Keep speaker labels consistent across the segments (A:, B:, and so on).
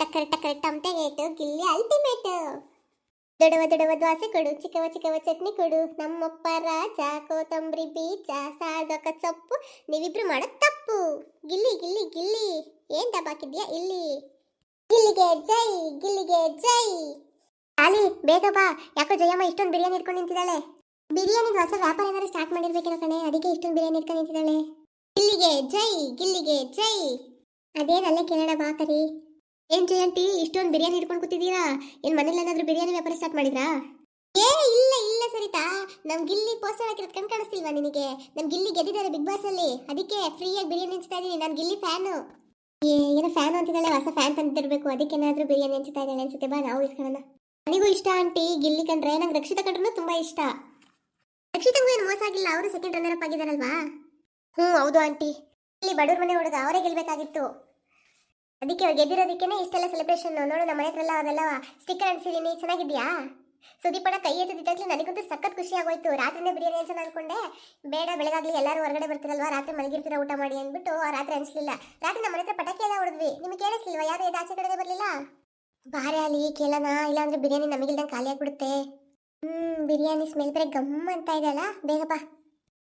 A: ಟಕ್ಕರ ಟಮ್ ಟಮಟೆಗೇಟು Gilli ultimate ದೊಡವ ದೊಡವ ದ್ವಾಸೆ ಕೊಡು, ಚಿಕ್ಕವ ಚಿಕ್ಕವ ಚಟ್ನಿ ಕೊಡು. ನಮ್ಮಪ್ಪ ರಾಜ, ಕೋತಂಬರಿ ಬೀಜ ಸಾಧಕ ಸೊಪ್ಪು, ನೀವಿಬ್ರು ಮಾಡೋ ತಪ್ಪು. ಗಿಲ್ಲಿ ಗಿಲ್ಲಿ ಗಿಲ್ಲಿ. ಏನ್ ದಬಾಕಿದ್ಯಾ ಇಲ್ಲಿ? ಗಿಲ್ಲಿಗೆ ಜೈ ಗಿಲ್ಲಿಗೆ ಜೈ. ಆಲಿ ಬೇಗ ಬಾ. ಯಾಕೋ ಜಯಮ್ಮ ಇಷ್ಟೊಂದು ಬಿರಿಯಾನಿ ಇಟ್ಕೊಂಡು ನಿಂತಿದ್ದಾಳೆ. ಬಿರಿಯಾನಿ ಹೊಸ ವ್ಯಾಪಾರ ಏನಾದ್ರೂ ಸ್ಟಾರ್ಟ್ ಮಾಡಿರ್ಬೇಕೇನೋ ಕಣೆ. ಅದಕ್ಕೆ ಇಷ್ಟೊಂದು ಬಿರಿಯಾನಿ ಇಟ್ಕೊಂಡು ನಿಂತಿದ್ದಾಳೆ. ಗಿಲ್ಲಿಗೆ ಜೈ ಗಿಲ್ಲಿಗೆ ಜೈ. ಅದೇನಲ್ಲೇ ಕೇಳೋಣ ಬಾ ಕರಿ. ಏನ್ ಜಯಂತಿ? ಇಷ್ಟೊಂದು ಬಿರಿಯಾನಿ ಇಟ್ಕೊಂಡು ಕೂತಿದ್ದೀರಾ? ಏನ್ ಮನೇಲಿ ಏನಾದ್ರೂ ಬಿರಿಯಾನಿ ವ್ಯಾಪಾರ ಸ್ಟಾರ್ಟ್ ಮಾಡಿದ್ರಾ? ಏ, ಇಲ್ಲ ಇಲ್ಲ ಸರಿತಾ. ನಮ್ ಗಿಲ್ಲಿ ಪೋಸ್ಟರ್ ಹಾಕಿರೋದು ಕಣ್ ಕಾಣಿಸ್ತಿಲ್ವಾ ನಿನಗೆ? ನಮ್ ಗಿಲ್ಲಿ ಗೆದ್ದಿದ್ದಾರೆ ಬಿಗ್ ಬಾಸ್ ಅಲ್ಲಿ. ಅದಕ್ಕೆ ಫ್ರೀಯಾಗಿ ಬಿರಿಯಾನಿ ಹಂಚ್ತಾ ಇದೀನಿ. ನಾನು ಗಿಲ್ಲಿ ಫ್ಯಾನು. ಏ, ಏನೋ ಫ್ಯಾನ್ ಅಂತಿದ್ದಾಳೆ. ಹೊಸ ಫ್ಯಾನ್ ತಂದಿರ್ಬೇಕು. ಅದಕ್ಕೆ ಏನಾದ್ರೂ ಬಿರಿಯಾನಿ ಹಂಚ್ತಾ ಇದ್ದಾಳೆ ಅನ್ಸುತ್ತೆ. ಬಾ, ನಾವು ಇಸ್ಕೊಳ್ಳೋಣ. ನನಗೂ ಇಷ್ಟ ಆಂಟಿ. ಗಿಲ್ಲಿ ಕಂಡ್ರೆ ನಂಗೆ ರಕ್ಷಿತ ಕಂಡ್ರೂ ತುಂಬಾ ಇಷ್ಟ. ರಕ್ಷಿತಂಗೂ ಏನು ಮೋಸ ಆಗಿಲ್ಲ? ಅವರು ಸೆಕೆಂಡ್ ರನ್ನರ್ ಅಪ್ ಆಗಿದಾರಲ್ವಾ ಹ್ಞೂ ಹೌದು ಆಂಟಿ. ಇಲ್ಲಿ ಬಡವ್ರ ಮನೆ ಹುಡುಗ ಅವರೇ ಗೆಲ್ಬೇಕಾಗಿತ್ತು. ಅದಕ್ಕೆ ಅವ್ರು ಗೆದ್ದಿರೋದಕ್ಕೇನೆ ಇಷ್ಟೆಲ್ಲ ಸೆಲೆಬ್ರೇಷನ್ ನೋಡು ನಮ್ಮ ಮನೆ ಹತ್ರ ಎಲ್ಲ ಅದೆಲ್ಲ ಸ್ಟಿಕ್ಕರ್ ಅಂಟಿಸಿದೀನಿ ಚೆನ್ನಾಗಿದ್ಯಾ ಸುದೀಪಣ್ಣ ಕೈ ಎತ್ತಿದ್ದಾಗಲೇ ನನಗಂತೂ ಸಖತ್ ಖುಷಿ ಆಗೋಯ್ತು. ರಾತ್ರಿನೇ ಬಿರಿಯಾನಿ ಅಂತ ಅನ್ಕೊಂಡೆ. ಬೇಡ, ಬೆಳಗಾಗ್ಲಿ ಎಲ್ಲರೂ ಹೊರಗಡೆ ಬರ್ತಿರಲ್ವಾ? ರಾತ್ರಿ ಮಲಗಿರ್ತೀರ ಊಟ ಮಾಡಿ ಅಂದ್ಬಿಟ್ಟು ರಾತ್ರಿ ಅನ್ಸಲಿಲ್ಲ. ರಾತ್ರಿ ನಮ್ಮ ಹತ್ರ ಪಟಾಕಿ ಎಲ್ಲ ಹೊಡೆದ್ವಿ. ನಿಮಗೆ ಕೇಳಿಸ್ಲಿಲ್ವಾ? ಯಾರು ಇದು ಆಚೆ ಬರಲಿಲ್ಲ? ಬಾರೆ ಅಲ್ಲಿ ಕೇಳೋಣ, ಇಲ್ಲಾಂದ್ರೆ ಬಿರಿಯಾನಿ ನಮಗಿಲ್ದಂಗೆ ಖಾಲಿ ಆಗ್ಬಿಡುತ್ತೆ. ಹ್ಮ್, ಬಿರಿಯಾನಿ ಸ್ಮೆಲ್ ಬೇರೆ ಗಮ್ ಅಂತ ಇದೆ ಅಲ್ಲ? ಬೇಗ ಬಾ.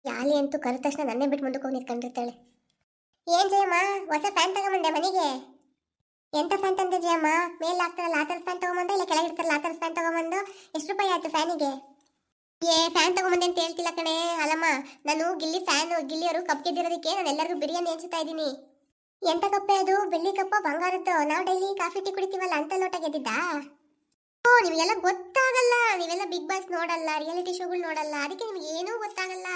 A: ಯಾಲಿ ಅಂತೂ ಕರೆದ ತಕ್ಷಣ ನನ್ನೇ ಬಿಟ್ಟು ಮುಂದಕ್ಕೆ ಹೋಗಿ ನಿಂತ್ಕೊಂಡಿರ್ತಾಳೆ. ಏನ್ ಜಯಮ್ಮ, ಹೊಸ ಫ್ಯಾನ್ ತಗೊಂಬಂದೆ ಮನೆಗೆ? ಎಂತ ಫ್ಯಾನ್ ತಂದೆ ಜಯಮ್ಮ? ಮೇಲೆ ಹಾಕ್ತಾರ ಆ ಥರದ ಫ್ಯಾನ್ ತಗೊಂಬಂದ ಇಲ್ಲ ಕೆಳಗೆ ಆ ಥರದ ಫ್ಯಾನ್ ತಗೊಂಬಂದು? ಎಷ್ಟು ರೂಪಾಯಿ ಆಯ್ತು ಫ್ಯಾನಿಗೆ ಏ ಫ್ಯಾನ್ ತಗೊಂಬಂದೆ ಅಂತ ಹೇಳ್ತಿಲ್ಲ ಕಣೆ ಅಲ್ಲಮ್ಮ ನಾನು ಗಿಲ್ಲಿ ಫ್ಯಾನ್ ಗಿಲ್ಲಿಯವರು ಕಪ್ ಗೆದ್ದಿರೋದಕ್ಕೆ ನಾನು ಎಲ್ಲರಿಗೂ ಬಿರಿಯಾನಿ ಹಂಚ್ತಾ ಇದ್ದೀನಿ. ಎಂತ ಕಪ್ಪೆ ಅದು? ಬೆಳ್ಳಿ ಕಪ್ಪ, ಬಂಗಾರದ್ದು? ನಾವು ಡೈಲಿ ಕಾಫಿ, ಟೀ ಕುಡಿತೀವಲ್ಲ, ಅಂತ ಲೋಟ ಗೆದ್ದಿದ್ದಾ? ಓ, ನಿಮಗೆಲ್ಲ ಗೊತ್ತಾಗಲ್ಲ. ನೀವೆಲ್ಲ ಬಿಗ್ ಬಾಸ್ ನೋಡಲ್ಲ ರಿಯಾಲಿಟಿ ಶೋಗಳು ನೋಡಲ್ಲ. ಅದಕ್ಕೆ ನಿಮ್ಗೆ ಏನೂ ಗೊತ್ತಾಗಲ್ಲ.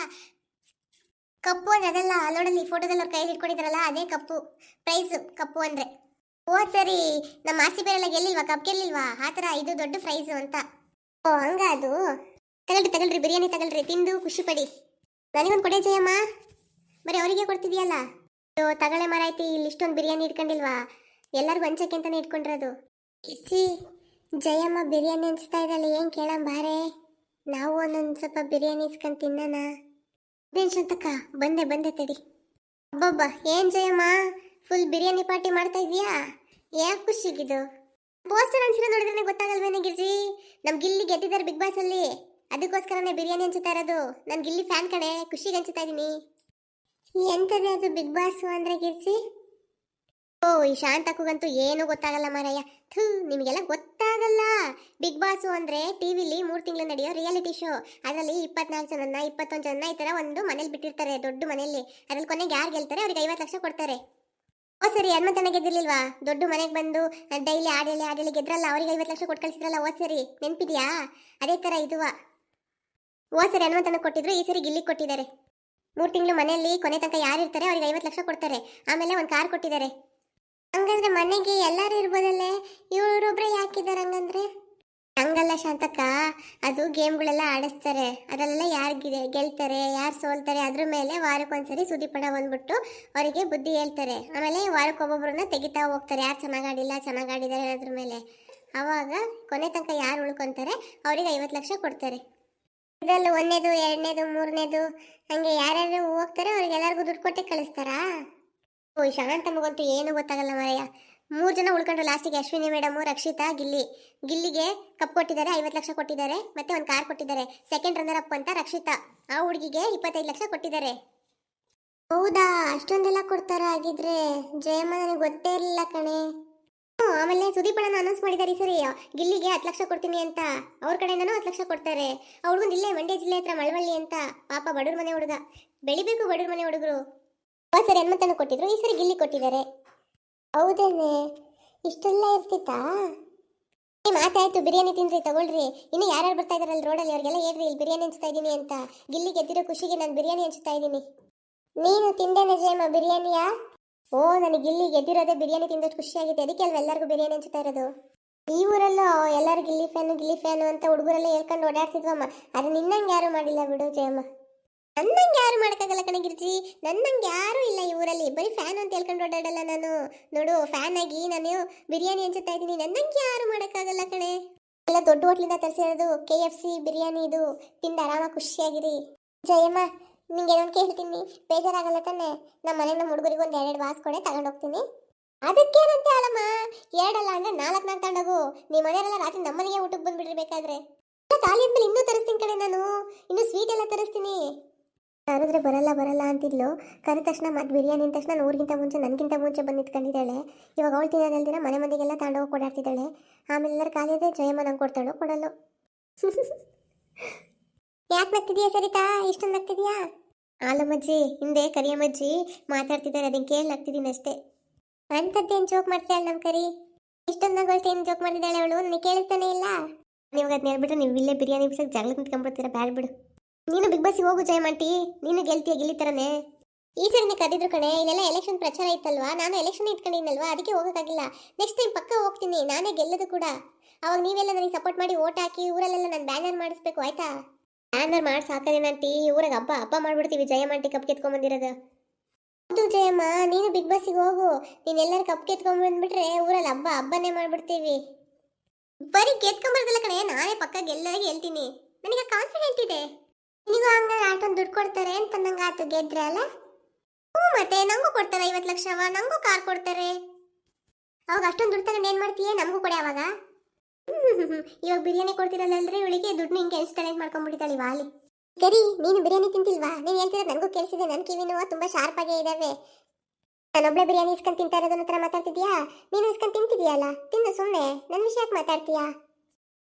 A: ಕಪ್ಪು ಅಂದ್ರೆ ಅದೆಲ್ಲ ಅಲ್ಲೋಡಲ್ಲಿ ಫೋಟೋದಲ್ಲಿ ಅವ್ರ ಕೈಯಲ್ಲಿ ಇಟ್ಕೊಂಡಿದ್ರಲ್ಲ ಅದೇ ಕಪ್ಪು. ಪ್ರೈಸ್ ಕಪ್ಪು ಅಂದ್ರೆ. ಓ, ಸರಿ. ನಮ್ಮ ಆಸಿ ಬೇರೆಲ್ಲ ಗೆಲ್ಲಿಲ್ವಾ ಕಪ್ ಗೆಲ್ಲಿಲ್ವಾ ಆ ಥರ ಇದು ದೊಡ್ಡ ಪ್ರೈಸು ಅಂತ. ಓ, ಹಂಗ ಅದು? ತಗೊಳ್ರಿ ತಗೊಳ್ರಿ. ಬಿರಿಯಾನಿ ತಗೊಳ್ರಿ. ತಿಂದು ಖುಷಿ ಪಡಿ. ನನಗೊಂದು ಕೊಡೆ ಜಯಮ್ಮ ಬರೀ ಅವರಿಗೆ ಕೊಡ್ತಿದ್ಯಲ್ಲ? ಅಯ್ಯೋ, ತಗೊಳ್ಳೆ ಮಾರಾಯ್ತಿ. ಇಲ್ಲಿ ಇಷ್ಟೊಂದು ಬಿರಿಯಾನಿ ಇಟ್ಕೊಂಡಿಲ್ವಾ? ಎಲ್ಲರಿಗೂ ಹಂಚಕ್ಕೆ ಅಂತಾನೆ ಇಟ್ಕೊಂಡಿರೋದು. ಕಿಸಿ ಜಯಮ್ಮ ಬಿರಿಯಾನಿ ಅನಿಸ್ತಾ ಇದ್ದಾಳೆ. ಏನು ಕೇಳಂ ಬಾರೆ ನಾವು ಒಂದೊಂದು ಸ್ವಲ್ಪ ಬಿರಿಯಾನಿ ಇಸ್ಕೊಂಡು ತಿನ್ನೋಣ. ಅದೇನು ಶಾಂತಕ್ಕ ಬಂದೆ ಬಂದೆ ತಡಿ. ಅಬ್ಬಬ್ಬ, ಏನು ಜಯಮ್ಮ? ಫುಲ್ ಬಿರಿಯಾನಿ ಪಾರ್ಟಿ ಮಾಡ್ತಾ ಇದೀಯಾ ಯಾಕೆ ಖುಷಿಗಿದು ಪೋಸ್ಟರ್ ಅನ್ಸಿರೋ ನೋಡಿದ್ರೆ ಗೊತ್ತಾಗಲ್ವೇನೆ ಗಿರ್ಜಿ? ನಮ್ ಗಿಲ್ಲಿ ಗೆದ್ದಿದ್ದಾರೆ ಬಿಗ್ ಬಾಸ್ ಅಲ್ಲಿ. ಅದಕ್ಕೋಸ್ಕರನೇ ಬಿರಿಯಾನಿ ಅನ್ಸುತ್ತಾ ಇರೋದು. ನನ್ ಗಿಲ್ಲಿ ಫ್ಯಾನ್ ಕಣೆ, ಖುಷಿಗೆ ಅನ್ಸುತ್ತಾ ಇದೀನಿ. ಎಂತದೇ ಅದು ಬಿಗ್ ಬಾಸ್ ಅಂದ್ರೆ ಗಿರ್ಜಿ? ಓ ಈ ಶಾಂತಕ್ಕೂಗಂತೂ ಏನೂ ಗೊತ್ತಾಗಲ್ಲ ಮಾರಯ್ಯ ಥೂ, ನಿಮಗೆಲ್ಲ ಗೊತ್ತಾಗಲ್ಲ. ಬಿಗ್ ಬಾಸು ಅಂದ್ರೆ ಟಿವಿಲಿ ಮೂರು ತಿಂಗಳು ನಡೆಯೋ ರಿಯಾಲಿಟಿ ಶೋ. ಅದರಲ್ಲಿ ಇಪ್ಪತ್ನಾಲ್ಕು ಜನನ ಇಪ್ಪತ್ತೊಂದು ಜನ ಈ ಥರ ಒಂದು ಮನೇಲಿ ಬಿಟ್ಟಿರ್ತಾರೆ, ದೊಡ್ಡ ಮನೆಯಲ್ಲಿ ಅದ್ರಲ್ಲಿ ಕೊನೆಗೆ ಯಾರು ಗೆಲ್ತಾರೆ? ಅವ್ರಿಗೆ ಐವತ್ತು ಲಕ್ಷ ಕೊಡ್ತಾರೆ. ಓ, ಸರಿ ಹನುಮಂತನ ಗೆದ್ದಿರ್ಲಿಲ್ವಾ? ದೊಡ್ಡ ಮನೆಗೆ ಬಂದು ಡೈಲಿ ಆಡೇಳಿ ಆಡೇಳಿ ಗೆದ್ರಲ್ಲ, ಅವ್ರಿಗೆ ಐವತ್ತು ಲಕ್ಷ ಕೊಟ್ಟು ಕಳಿಸಿದ್ರಲ್ಲ ಓ, ಸರಿ, ನೆನ್ಪಿದ್ಯಾ? ಅದೇ ಥರ ಇದುವ. ಓ, ಸರಿ ಹನುಮಂತನ ಕೊಟ್ಟಿದ್ರು, ಈ ಸರಿ ಗಿಲ್ಲಿ ಕೊಟ್ಟಿದ್ದಾರೆ. ಮೂರು ತಿಂಗಳು ಮನೆಯಲ್ಲಿ ಕೊನೆ ತನಕ ಯಾರು ಇರ್ತಾರೆ ಅವ್ರಿಗೆ ಐವತ್ತು ಲಕ್ಷ ಕೊಡ್ತಾರೆ. ಆಮೇಲೆ ಒಂದು ಕಾರ್ ಕೊಟ್ಟಿದ್ದಾರೆ. ಹಂಗಂದ್ರೆ ಮನೆಗೆ ಎಲ್ಲರೂ ಇರ್ಬೋದಲ್ಲೇ? ಇವರೊಬ್ರೆ ಯಾಕಿದ್ದಾರೆ ಹಂಗಂದ್ರೆ? ಹಂಗಲ್ಲ ಶಾಂತಕ್ಕ, ಅದು ಗೇಮ್ಗಳೆಲ್ಲ ಆಡಿಸ್ತಾರೆ. ಅದೆಲ್ಲ ಯಾರಿಗಿದೆ? ಗೆಲ್ತಾರೆ, ಯಾರು ಸೋಲ್ತಾರೆ? ಅದ್ರ ಮೇಲೆ ವಾರಕ್ಕೊಂದ್ಸರಿ ಸುದೀಪಣ ಬಂದ್ಬಿಟ್ಟು ಅವರಿಗೆ ಬುದ್ಧಿ ಹೇಳ್ತಾರೆ. ಆಮೇಲೆ ವಾರಕ್ಕೆ ಒಬ್ಬೊಬ್ಬರನ್ನ ತೆಗಿತಾ ಹೋಗ್ತಾರೆ. ಯಾರು ಚೆನ್ನಾಗಿ ಆಡಿಲ್ಲ, ಚೆನ್ನಾಗಿ ಆಡಿದ್ದಾರೆ ಅದ್ರ ಮೇಲೆ. ಆವಾಗ ಕೊನೆ ತನಕ ಯಾರು ಉಳ್ಕೊತಾರೆ? ಅವರಿಗೆ ಐವತ್ತು ಲಕ್ಷ ಕೊಡ್ತಾರೆ. ಇದರಲ್ಲಿ ಒಂದನೇದು, ಎರಡನೇದು, ಮೂರನೇದು, ಹಂಗೆ ಯಾರ್ಯಾರು ಹೋಗ್ತಾರೆ, ಅವ್ರಿಗೆಲ್ಲರಿಗೂ ದುಡ್ಡು ಕೊಟ್ಟೆ ಕಳಿಸ್ತಾರಾ? ಓ ಶರಣ್ ತಮಗಂತೂ ಏನು ಗೊತ್ತಾಗಲ್ಲ ಮಾರಯ್ಯ ಮೂರು ಜನ ಉಳ್ಕೊಂಡ್ರು ಲಾಸ್ಟಿಗೆ ಅಶ್ವಿನಿ ಮೇಡಮ್ ರಕ್ಷಿತಾ, ಗಿಲ್ಲಿ. ಗಿಲ್ಲಿಗೆ ಕಪ್ ಕೊಟ್ಟಿದ್ದಾರೆ, ಐವತ್ತು ಲಕ್ಷ ಕೊಟ್ಟಿದ್ದಾರೆ, ಮತ್ತೆ ಒಂದು ಕಾರ್ ಕೊಟ್ಟಿದ್ದಾರೆ. ಸೆಕೆಂಡ್ ರನ್ನರ್ ಅಪ್ ಅಂತ ರಕ್ಷಿತಾ. ಆ ಹುಡುಗಿಗೆ ಇಪ್ಪತ್ತೈದು ಲಕ್ಷ ಕೊಟ್ಟಿದ್ದಾರೆ. ಹೌದಾ? ಅಷ್ಟೊಂದೆಲ್ಲ ಕೊಡ್ತಾರ ಆಗಿದ್ರೆ ಜಯಮ್ಮ, ನನಗೆ ಗೊತ್ತೇ ಇರಲಿಲ್ಲ ಕಣೆ. ಹ್ಞೂ ಆಮೇಲೆ ಸುದೀಪಣ್ಣನ ಅನೌನ್ಸ್ ಮಾಡಿದ್ದಾರೆ ಸರಿ. ಗಿಲ್ಲಿಗೆ ಹತ್ತು ಲಕ್ಷ ಕೊಡ್ತೀನಿ ಅಂತ. ಅವ್ರ ಕಡೆಯಿಂದನೂ ಹತ್ತು ಲಕ್ಷ ಕೊಡ್ತಾರೆ. ಆ ಹುಡುಗನ ಇಲ್ಲೇ ಮಂಡ್ಯ ಜಿಲ್ಲೆ ಹತ್ರ ಮಳವಳ್ಳಿ ಅಂತ. ಪಾಪ ಬಡವ್ರ ಮನೆ ಹುಡುಗ. ಬೆಳಿಬೇಕು ಬಡವ್ರ ಮನೆ ಹುಡುಗರು. ಆ ಸರಿ ಹನುಮಂತನ ಕೊಟ್ಟಿದ್ರು ಈ ಸರಿ ಗಿಲ್ಲಿ ಕೊಟ್ಟಿದ್ದಾರೆ. ಹೌದೇನೆ? ಇಷ್ಟೆಲ್ಲ ಇರ್ತಿತ್ತಾ? ಏ, ಮಾತಾಯ್ತು ಬಿರಿಯಾನಿ ತಿನ್ರಿ ತಗೊಳ್ರಿ. ಇನ್ನು ಯಾರ್ಯಾರು ಬರ್ತಾ ಇದಾರಲ್ಲ ರೋಡಲ್ಲಿ ಅವ್ರಿಗೆಲ್ಲ ಹೇಳ್ರಿ ಇಲ್ಲಿ ಬಿರಿಯಾನಿ ಹಂಚ್ತಾ ಇದ್ದೀನಿ ಅಂತ. ಗಿಲ್ಲಿ ಗೆದ್ದಿರೋ ಖುಷಿಗೆ ನಾನು ಬಿರಿಯಾನಿ ಹಂಚ್ತಾ ಇದ್ದೀನಿ ನೀನು ತಿಂದೇನೆ ಜಯಮ್ಮ ಬಿರಿಯಾನಿಯಾ? ಓ ನನಗೆ ಗಿಲ್ಲಿ ಗೆದ್ದಿರೋದೇ ಬಿರಿಯಾನಿ ತಿಂದಷ್ಟು ಖುಷಿಯಾಗಿದೆ ಅದಕ್ಕೆ ಅಲ್ವಾ ಎಲ್ಲರಿಗೂ ಬಿರಿಯಾನಿ ಹಂಚ್ತಾ ಇರೋದು? ಈ ಊರಲ್ಲೂ ಎಲ್ಲರೂ ಗಿಲ್ಲಿ ಫ್ಯಾನು ಗಿಲ್ಲಿ ಫ್ಯಾನು ಅಂತ ಹುಡುಗರೆಲ್ಲ ಹೇಳ್ಕೊಂಡು ಓಡಾಡ್ತಿದ್ವಮ್ಮ. ಅದು ನಿನ್ನಂಗೆ ಯಾರು ಮಾಡಿಲ್ಲ ಬಿಡು ಜಯಮ್ಮ. ನನ್ನಂಗೆ ಯಾರು ಮಾಡೋಕ್ಕಾಗಲ್ಲ ಕಣೆ ಗಿರ್ಜಿ. ನನ್ನಂಗೆ ಯಾರು ಇಲ್ಲ ಈ ಊರಲ್ಲಿ. ಬರೀ ಫ್ಯಾನ್ ಅಂತ ಹೇಳ್ಕೊಂಡು ಓಡಾಡಲ್ಲ ನಾನು. ನೋಡು ಫ್ಯಾನ್ ಆಗಿ ನಾನು ಬಿರಿಯಾನಿ ಹಂಚುತ್ತಾ ಇದ್ದೀನಿ. ನನ್ನಂಗೆ ಯಾರು ಮಾಡೋಕ್ಕಾಗಲ್ಲ ಕಣೆ. ಎಲ್ಲ ದೊಡ್ಡ ಹೋಟ್ಲಿಂದ ತರಿಸಿರೋದು ಕೆ ಎಫ್ ಸಿ ಬಿರಿಯಾನಿ ಇದು. ತಿಂದು ಆರಾಮಾಗಿ ಖುಷಿಯಾಗಿರಿ. ಜಯಮ್ಮ ನಿಂಗೆ ಏನೊಂದು ಕೇಳ್ತೀನಿ. ಬೇಜಾರಾಗಲ್ಲ ತಾನೆ? ನಮ್ಮ ಮನೆ ನಮ್ಮ ಹುಡುಗರಿಗೆ ಒಂದು ಎರಡೆರಡು ಬಾಸ್ ಕೊಡೆ, ತಗೊಂಡು ಹೋಗ್ತೀನಿ. ಅದಕ್ಕೇನಂತೆ ಅಲ್ಲಮ್ಮ ಎರಡಲ್ಲ ಅಂದ್ರೆ ನಾಲ್ಕು ನಾಲ್ಕು ತಗೊಂಡೋಗು ನಿಮ್ಮ ಮನೆಯವರೆಲ್ಲ ರಾತ್ರಿ ನಮ್ಮನೆಗೆ ಊಟಕ್ಕೆ ಬಂದ್ಬಿಡ್ರಿ ಬೇಕಾದ್ರೆ ಖಾಲಿ ಆದ್ಮೇಲೆ ಇನ್ನೂ ತರಿಸ್ತೀನಿ ಕಣೆ ನಾನು. ಇನ್ನೂ ಸ್ವೀಟ್ ಎಲ್ಲ ತರಿಸ್ತೀನಿ. ಕರೆದ್ರೆ ಬರಲ್ಲ ಬರಲ್ಲ ಅಂತಿದ್ಲು. ಕರೆದ ತಕ್ಷಣ ಮತ್ತೆ ಬಿರಿಯಾನಿ ಅಂದ ತಕ್ಷಣ ಊರಿಗಿಂತ ಮುಂಚೆ, ನನಗಿಂತ ಮುಂಚೆ ಬಂದು ನಿಂತ್ಕೊಂಡಿದ್ದಾಳೆ ಇವಾಗ ಅವಳು ತಿನ್ನೋದಲ್ದಿರ ಮನೆ ಮಂದಿಗೆಲ್ಲ ತಗೊಂಡೋಗಿ ಕೊಡಾಡ್ತಿದ್ದಾಳೆ. ಆಮೇಲೆ ಎಲ್ಲರೂ ಕಾಲಿದೆ ಜಯಮ್ಮ ನಂಗೆ ಕೊಡ್ತಾಳು ಕೊಡಲು ಯಾಕೆ ನಗ್ತಿದ್ಯಾ ಸರಿತಾ? ಇಷ್ಟೊಂದು ನಗ್ತಿದ್ಯಾ? ಆಲಮ್ಮಜ್ಜಿ ಹಿಂದೆ ಕರಿಯಮ್ಮಜ್ಜಿ ಮಾತಾಡ್ತಿದ್ದಾರೆ ಅದನ್ನ ಕೇಳಿ ನಗ್ತಿದ್ದೀನಿ ಅಷ್ಟೇ. ಅಂಥದ್ದೇನು ಜೋಕ್ ಮಾಡ್ತಾಳೆ ನಮ್ಮ ಕರಿ? ಇಷ್ಟೊಂದು ನಗೋಳ್ತಿ ಏನು ಜೋಕ್ ಮಾಡಿದ್ದಾಳೆ ಅವಳು? ನನಗೆ ಕೇಳಿಸ್ತಾನೆ ಇಲ್ಲ? ನೀವು ಅದನ್ನ ಹೇಳ್ಬಿಟ್ರೆ ನೀವು ಇಲ್ಲೇ ಬಿರಿಯಾನಿ ಬಿಸಕ್ಕೆ ಜಗಳ ನಿಂತ್ಕೊಂಡ್ಬಿಡ್ತೀರಾ ಬ್ಯಾಡ್ ಬಿಡು. ನೀನು ಬಿಗ್ ಬಾಸ್ಗೆ ಹೋಗು ಜಯಮಂಟಿ ನೀನು ಗೆಲ್ತೀಯ ಗೆಲ್ಲಿತರನೇ ಈ ಸರಿ ಕರೆದಿದ್ರು ಕಣೆ, ಇಲ್ಲೆಲ್ಲ ಎಲೆಕ್ಷನ್ ಪ್ರಚಾರ ಇತ್ತಲ್ವಾ? ನಾನು ಎಲೆಕ್ಷನ್ ಇಟ್ಕೊಂಡಿದ್ನಲ್ವಾ? ಅದಕ್ಕೆ ಹೋಗೋಕ್ಕಾಗಿಲ್ಲ. ನೆಕ್ಸ್ಟ್ ಟೈಮ್ ಪಕ್ಕ ಹೋಗ್ತೀನಿ, ನಾನೇ ಗೆಲ್ಲದು ಕೂಡ. ಅವಾಗ ನೀವೆಲ್ಲ ನನಗೆ ಸಪೋರ್ಟ್ ಮಾಡಿ ಓಟ್ ಹಾಕಿ ಊರಲ್ಲೆಲ್ಲ ನಾನು ಬ್ಯಾನರ್ ಮಾಡಿಸ್ಬೇಕು, ಆಯ್ತಾ? ಬ್ಯಾನರ್ ಮಾಡಿ ಸಾಕದೇನಂಟಿ ಊರಾಗ ಹಬ್ಬ ಹಬ್ಬ ಮಾಡ್ಬಿಡ್ತೀವಿ ಜಯಮಂಟಿ ಕಪ್ ಕೆತ್ಕೊಂಬಂದಿರೋದು ಹೌದು ಜಯಮ್ಮ, ನೀನು ಬಿಗ್ ಬಾಸ್ಗೆ ಹೋಗು. ನೀನು ಎಲ್ಲರೂ ಕಪ್ ಕೆತ್ಕೊಂಬಂದ್ಬಿಟ್ರೆ ಊರಲ್ಲಿ ಹಬ್ಬ, ಹಬ್ಬನೇ ಮಾಡ್ಬಿಡ್ತೀವಿ. ಬರೀ ಕೆತ್ಕೊಂಬರ್ದಲ್ಲ ಕಣೆ, ನಾನೇ ಪಕ್ಕ ಗೆಲ್ಲೇ ಗೆಲ್ತೀನಿ. ನನಗೆ ಕಾನ್ಫಿಡೆಂಟ್ ಇದೆ. ನಿನಗೂ ಹಂಗ ಅಷ್ಟೊಂದು ದುಡ್ಡು ಕೊಡ್ತಾರೆ ಅಂತ ನಂಗೆ ಆತು ಗೆದ್ರೆ ಅಲ್ಲ? ಹ್ಞೂ ಮತ್ತೆ, ನಂಗೂ ಕೊಡ್ತಾರೆ ಐವತ್ತು ಲಕ್ಷವ ನಂಗೂ ಕಾರ್ ಕೊಡ್ತಾರೆ. ಅವಾಗ ಅಷ್ಟೊಂದು ದುಡ್ಡು ತಗೊಂಡು ಏನು ಮಾಡ್ತೀಯ? ನಮಗೂ ಕೊಡಿ ಅವಾಗ. ಇವಾಗ ಬಿರಿಯಾನಿ ಕೊಡ್ತಿರಲ್ಲಂದ್ರೆ ಇವಳಿಗೆ ದುಡ್ಡು ನಿಂಗೆ ಕೆಲಸ ಕಲೆಕ್ಟ್ ಮಾಡ್ಕೊಂಡ್ಬಿಟ್ಟಿದ್ದಾಳೆ ವಾಲಿ ಕರಿ ನೀನು ಬಿರಿಯಾನಿ ತಿಂತಿಲ್ವಾ? ನೀನು ಹೇಳ್ತಿರೋದು ನನಗೂ ಕೇಳಿಸಿದೆ ನನ್ನ ಕಿವಿನೂ ತುಂಬಾ ಶಾರ್ಪ್ ಆಗೇ ಇದಾವೆ. ನಾನೊಬ್ಳೆ ಬಿರಿಯಾನಿ ಇಸ್ಕೊಂಡು ತಿಂತಾ ಇರೋದನ್ನ ಹತ್ರ ಮಾತಾಡ್ತಿದ್ಯಾ? ನೀನು ಇಸ್ಕೊಂಡು ತಿಂತಿದ್ಯಲ್ಲ ತಿನ್ನು ಸುಮ್ಮನೆ ನನ್ನ ವಿಷಯ ಯಾಕೆ ಮಾತಾಡ್ತೀಯಾ?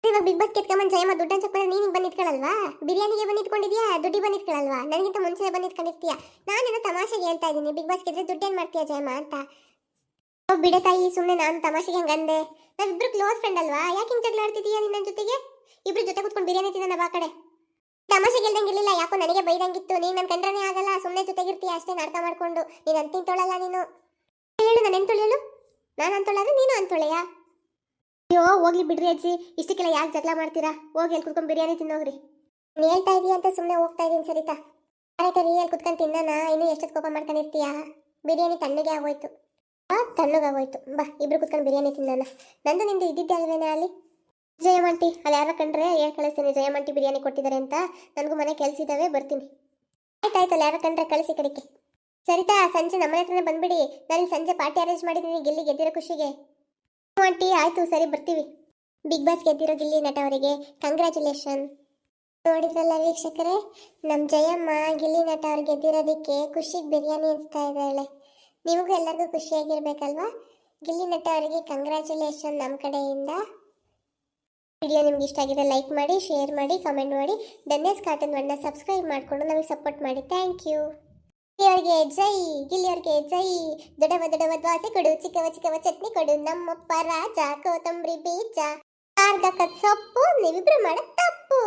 A: ಇವಾಗ ಬಿಗ್ ಬಾಸ್ ಕೆತ್ಕೊಂಬಂದು ಜಯಮ್ಮ ದುಡ್ಡು ಚೆಕ್ ಬಂದ್ರೆ ನೀನು ಬಂದು ಇಟ್ಕೊಳಲ್ವಾ ಬಿರಿಯಾನಿಗೆ ಬಂದು ಇಟ್ಕೊಂಡಿದ್ಯಾ ದುಡ್ಡಿ ಬಂದು ನನಗಿಂತ ಮುಂಚೆ ಬಂದು ನಾನು ನಾನೇನೋ ತಮಾಷೆಗೆ ಹೇಳ್ತಾ ಇದ್ದೀನಿ. ಬಿಗ್ ಬಾಸ್ ಗೆದ್ರೆ ದುಡ್ಡೇನು ಮಾಡ್ತೀಯ ಜಯಮ್ಮ ಅಂತ? ಓ ಬಿಡ ತಾಯಿ ಸುಮ್ಮನೆ ನಾನು ತಮಾಷೆಗೆ ಹಂಗಂದೆ ನಾವಿಬ್ರು ಕ್ಲೋಸ್ ಫ್ರೆಂಡ್ ಅಲ್ವಾ? ಯಾಕೆ ಹಿಂಗೆ ಜಗಳ ನಿನ್ನ ಜೊತೆಗೆ? ಇಬ್ರು ಜೊತೆ ಕೂತ್ಕೊಂಡು ಬಿರಿಯಾನಿ ತಿನ್ನೋಣ ಬಾ ಕಡೆ. ತಮಾಷೆಗೆ ಗೆಲ್ದಂಗಿರ್ಲಿಲ್ಲ ಯಾಕೋ ನನಗೆ ಬೈದಂಗಿತ್ತು. ನೀನು ನನ್ನ ಕಂಡ್ರನೇ ಆಗಲ್ಲ. ಸುಮ್ಮನೆ ಜೊತೆಗಿರ್ತೀಯ ಅಷ್ಟೇ ನಾಟಕ ಮಾಡ್ಕೊಂಡು. ನೀನು ಅಂತಿಂತೊಳಲ್ಲ ನೀನು. ಹೇಳು, ನಾನು ಎಂತೊಳು ಹೇಳು? ನಾನು ಅಂತೊಳಾದ್ರೆ ನೀನು ಅಂತೊಳೆಯಾ? ಅಯ್ಯೋ, ಹೋಗ್ಲಿ ಬಿಡ್ರಿ ಅಜ್ಜಿ. ಇಷ್ಟಕ್ಕೆಲ್ಲ ಯಾಕೆ ಜಗಳ ಮಾಡ್ತೀರಾ? ಹೋಗಿ ಅಲ್ಲಿ ಕುತ್ಕೊಂಡು ಬಿರಿಯಾನಿ ತಿನ್ನೋಗ್ರಿ. ನೀನು ಹೇಳ್ತಾ ಇದೀಯ ಅಂತ ಸುಮ್ಮನೆ ಹೋಗ್ತಾ ಇದೀನಿ ಸರಿತಾ? ಆಯ್ತಾ ರೀ ಅಲ್ಲಿ ಕುತ್ಕೊಂಡು ತಿನ್ನೋಣ. ಇನ್ನೂ ಎಷ್ಟೊತ್ತು ಕೋಪ ಮಾಡ್ಕೊಂಡಿರ್ತೀಯಾ? ಬಿರಿಯಾನಿ ತಣ್ಣಗೆ ಆಗೋಯ್ತು. ಆ ತಣ್ಣಗಾಗೋಯ್ತು ಬಾ, ಇಬ್ರು ಕುತ್ಕೊಂಡು ಬಿರಿಯಾನಿ ತಿನ್ನೋಣ. ನಂದು ನಿಂದು ಇದ್ದಿದ್ದೆ ಅಲ್ವೇನೆ ಅಲ್ಲಿ? ಜಯಮಂಟಿ, ಅಲ್ಲಿ ಯಾರ ಕಂಡ್ರೆ ಹೇಳಿ, ಕಳಿಸ್ತೀನಿ. ಜಯಮಂಟಿ ಬಿರಿಯಾನಿ ಕೊಟ್ಟಿದ್ದಾರೆ ಅಂತ. ನನಗೂ ಮನೆ ಕೆಲಸ ಇದ್ದಾವೆ ಬರ್ತೀನಿ. ಆಯ್ತಾಯ್ತು ಅಲ್ಲಿ ಯಾರ ಕಂಡ್ರೆ ಕಳಿಸಿ ಕಡೆಗೆ. ಸರಿತಾ, ಸಂಜೆ ನಮ್ಮನೆ ಹತ್ರನೇ ಬಂದ್ಬಿಡಿ. ನಾನು ಸಂಜೆ ಪಾರ್ಟಿ ಅರೇಂಜ್ ಮಾಡಿದ್ದೀನಿ, ಗೆಲ್ಲಿ ಗೆದ್ದಿರೋ ಖುಷಿಗೆ. ಆಂಟಿ, ಆಯಿತು, ಸರಿ, ಬರ್ತೀವಿ. ಬಿಗ್ ಬಾಸ್ ಗೆದ್ದಿರೋ ಗಿಲ್ಲಿ ನಟ ಅವರಿಗೆ. ಕಂಗ್ರ್ಯಾಚುಲೇಷನ್ ನೋಡಿದ್ರಲ್ಲ ವೀಕ್ಷಕರೇ ನಮ್ಮ ಜಯಮ್ಮ ಗಿಲ್ಲಿ ನಟ ಅವ್ರು ಗೆದ್ದಿರೋದಕ್ಕೆ ಖುಷಿಗೆ ಬಿರಿಯಾನಿ ಅನಿಸ್ತಾ ಇದ್ದಾಳೆ. ನಿಮಗೂ ಎಲ್ಲರಿಗೂ ಖುಷಿಯಾಗಿರ್ಬೇಕಲ್ವಾ? ಗಿಲ್ಲಿ ನಟ ಅವರಿಗೆ ಕಂಗ್ರ್ಯಾಚುಲೇಷನ್ ನಮ್ಮ ಕಡೆಯಿಂದ. ವಿಡಿಯೋ ನಿಮ್ಗೆ ಇಷ್ಟ ಆಗಿದೆ ಲೈಕ್ ಮಾಡಿ ಶೇರ್ ಮಾಡಿ ಕಮೆಂಟ್ ಮಾಡಿ. ಧನ್ಯಸ್ ಕಾರ್ಟನ್ ಒನ್ನ ಸಬ್ಸ್ಕ್ರೈಬ್ ಮಾಡಿಕೊಂಡು ನಮಗೆ ಸಪೋರ್ಟ್ ಮಾಡಿ. ಥ್ಯಾಂಕ್ ಯು ಗಿಲ್ಲಿಯವ್ರಿಗೆ ಜೈ ಗಿಲ್ಲಿಯವ್ರಿಗೆ ಜೈ ದೊಡ್ಡವ ದೊಡ್ಡವ ದ್ವಾಸೆ ಕೊಡು ಚಿಕ್ಕವ ಚಿಕ್ಕವ ಚಟ್ನಿ ಕೊಡು ನಮ್ಮಪ್ಪ ರಾಜ ಕೊತ್ತಂಬರಿ ಬೀಜ ಕಾರ್ಗಕ್ಕದ ಸೊಪ್ಪು ನೀವಿಬ್ರು ಮಾಡೋ ತಪ್ಪು